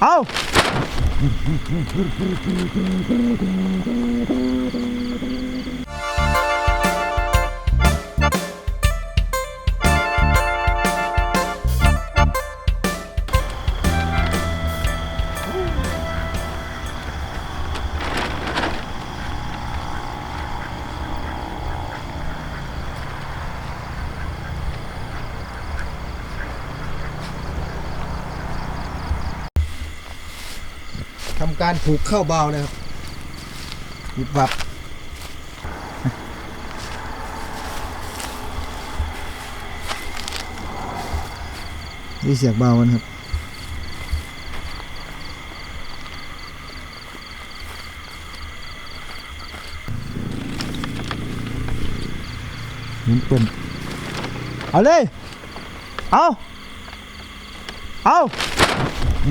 เอาทำการผูกเข้าเบาเลยครับหยิบวับนี่เสียกเบากันครับหมุนปุ่มเอาเลย เอา เอา ไป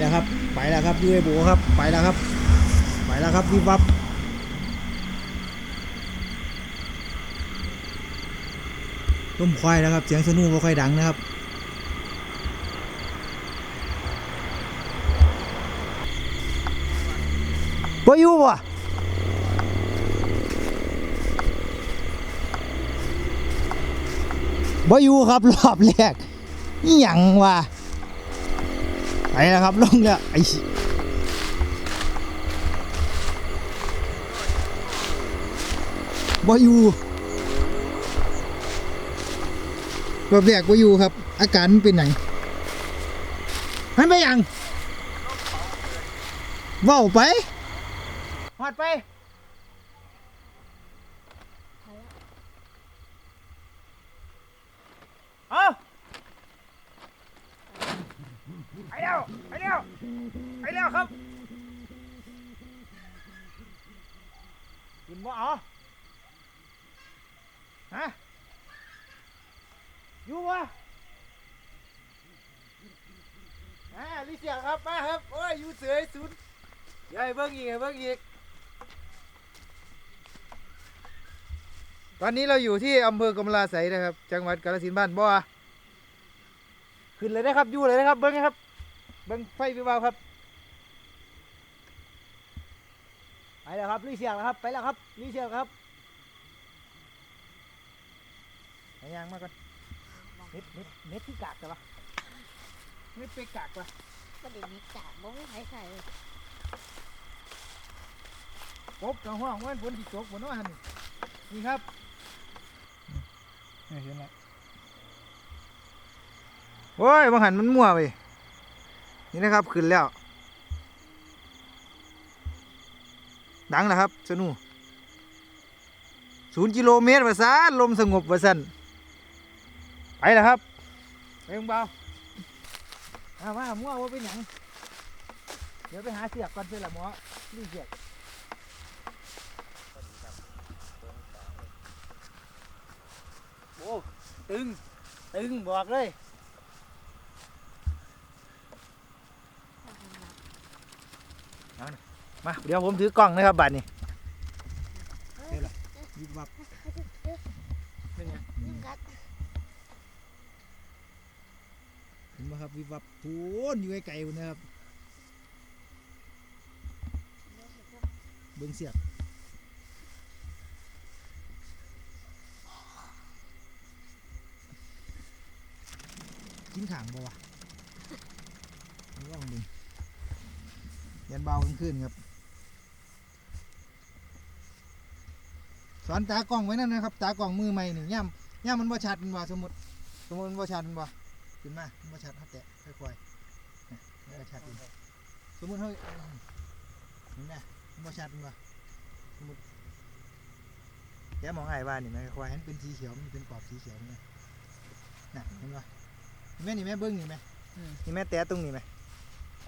แล้วครับ ไปแล้วครับยูเอโบครับ ไปแล้วครับ ไปแล้วครับวิบวับต้มควายแล้วครับ เสียงสนุกไม่ค่อยดังนะครับบ่อยู่บ่ บ่อยู่ครับรอบแรกหยังวะไปแล้วครับลงแล้วไอ้บ่อยู่รอบแรกบ่อยู่ครับ อาการมันเป็นหยังมันไปหยังเว้าไปหอดไป เอาไปแล้วไปแล้วไปแล้วครับกิน บ่เอาฮะอยู่บ่อ่าลิเสียครับ มาครับ โอ้ย อยู่เสยศูนย์ยาให้เบิ่งอีกเบิ่งอีก ตอนนี้เราอยู่ที่อำเภอกำลาไสนะครับ จังหวัดกาฬสินธุ์บ้านบ่อขึ้นเลยนะครับ อยู่เลยนะครับ เบิ้งนะครับ เบิ้งไฟวิวาวครับ ไป แล้วครับรีเสียงแล้วครับ ไปแล้วครับรีเสียงครับไปยางมาก่อนเน็ตเน็ตเน็ตที่กากแต่ปะเน็ตไปกากปะก็เดี๋ยวนี้กาดบ่มีใครใส่เลยกบกับห้องว่าฝนที่ตกบนว่าหันนี่นี่ครับนี่เห็นไหมโอ้ยบางหันมันมั่วไปนี่นะครับขึ้นแล้ว ดังแล้วครับสนูศูนย์กิโลเมตรว่าซะลมสงบว่าสันไปแล้วครับไปเบิ่งเบาเอามามั่วว่าเป็นหยังเดี๋ยวไปหาเสือกก่อนเพื่อนละหมอนี่เสือกโอ้ตึง ตึงบอกเลย มาเดี๋ยวผมถือกล้องนะครับบัตรนี่ยิบวับเป็นไงเห็นไหมครับวิบวับพูนอยู่ไกลๆนะครับเบิ้งเสียกกินขางบ่วะลองดูยันเบาขึ้นครับ อนตากล้องไว้นั่นนะครับ ตากล้องมือใหม่นี่ย่ำย่ำมันบ่ชัดมันบ่สมมติสมมติมันบ่ชัดมันบ่ขึ้นมามันบ่ชัดครับแตะค่อยๆนะมันบ่ชัดอีกสมมติเฮ้ยเห็นไหมมันบ่ชัดมันบ่สมมติแกมองไอ้บ้านนี่ไหมค่อยๆให้มันเป็นสีเขียวมันเป็นกรอบสีเขียวนี่น่ะเห็นบ่เห็นไหมนี่แม่เบิ้งนี่ไหมนี่แม่แตะตรงนี้ไหม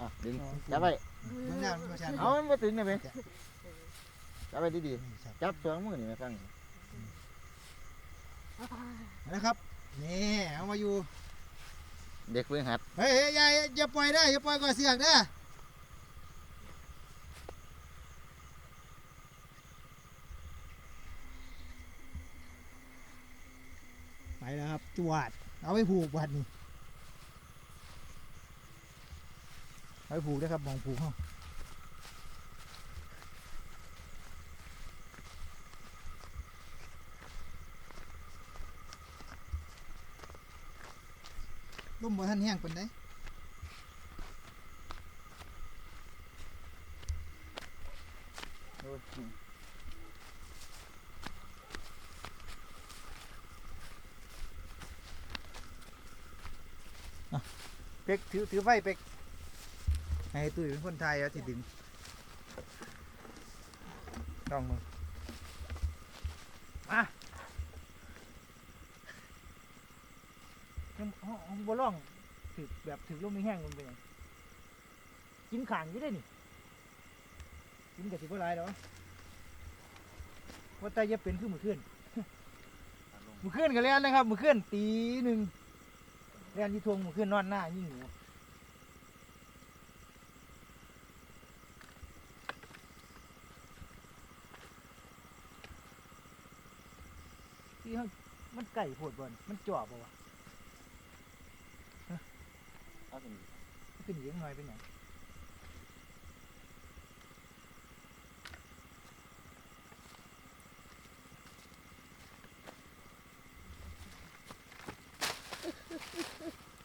อะดึงจับไปเบิ้งหน้ามันบ่ชัดเอามันมาถึงได้ไหม จับไปดีนี่ชัดๆจับสองมือนี่ไหมฟังนะครับนี่เอามาอยู่ เด็กเพิ่งหัดเฮ้ยเฮ้ยอย่าอย่าอย่าปล่อยได้อย่าปล่อยก่อนเสียกนะไปแล้วครับจวดเอาไปผูกบัดนี่เอาไปผูกได้อครับหมองผูกเขา ลมบ่ทันแห้งปานใดโอ้ยเป็กถือถือไฟเป็กให้ตุ้ยเป็นคนไทยเอาที่ดึงต้องมึงมา ยังห้องบ่ร้องถือแบบถือลมไม่แห้งมันเป็นหยังกินขางอยู่ได้นี่กินกับสิบ่หลายดอกว่าแต่จะเป็นคือมือขึ้นมือขึ้นกันแล้วนะครับ มือขึ้นตีหนึ่งเรียนที่ทวงมือขึ้นนอนหน้ายิ่งหนูที่เขามันไก่โผดบอลมันจ่อบ่วะเอาสิมันขึ้นเลี้ยงหน่อยเป็นหยัง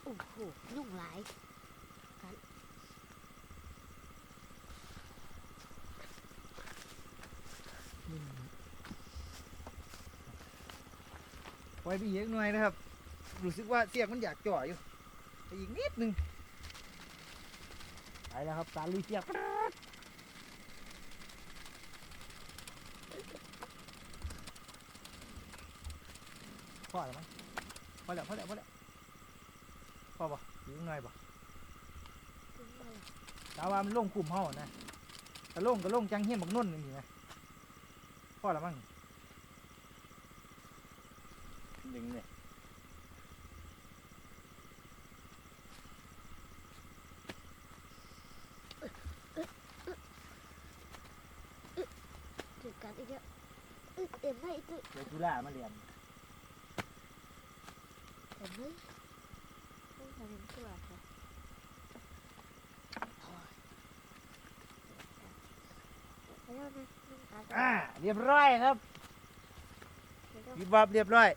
โอ้โหยุ่งหลายปล่อยไปอีกหน่อยนะครับ รู้สึกว่าเสียกมันอยากจ่ออยู่ ไปอีกนิดนึงไปแล้วครับกาลุยเสียกพอแล้วมั้งพอแล้วพอแล้วพอแล้วพอป่ะอีกหน่อยป่ะตาว่ามันลงกลุ่มเฮานะแต่ลงก็ลงจังเฮี้ยนบักนุ่นนี่ไงพอแล้วมั้งดึงเนี่ย ถึงกันอีกแล้วอึดเต็มได้อีกเดี๋ยวจุฬามาเรียนเต็มไหมต้องทำเป็นตัวค่ะอ่าเรียบร้อยครับแล้วก็วิบวับเรียบร้อย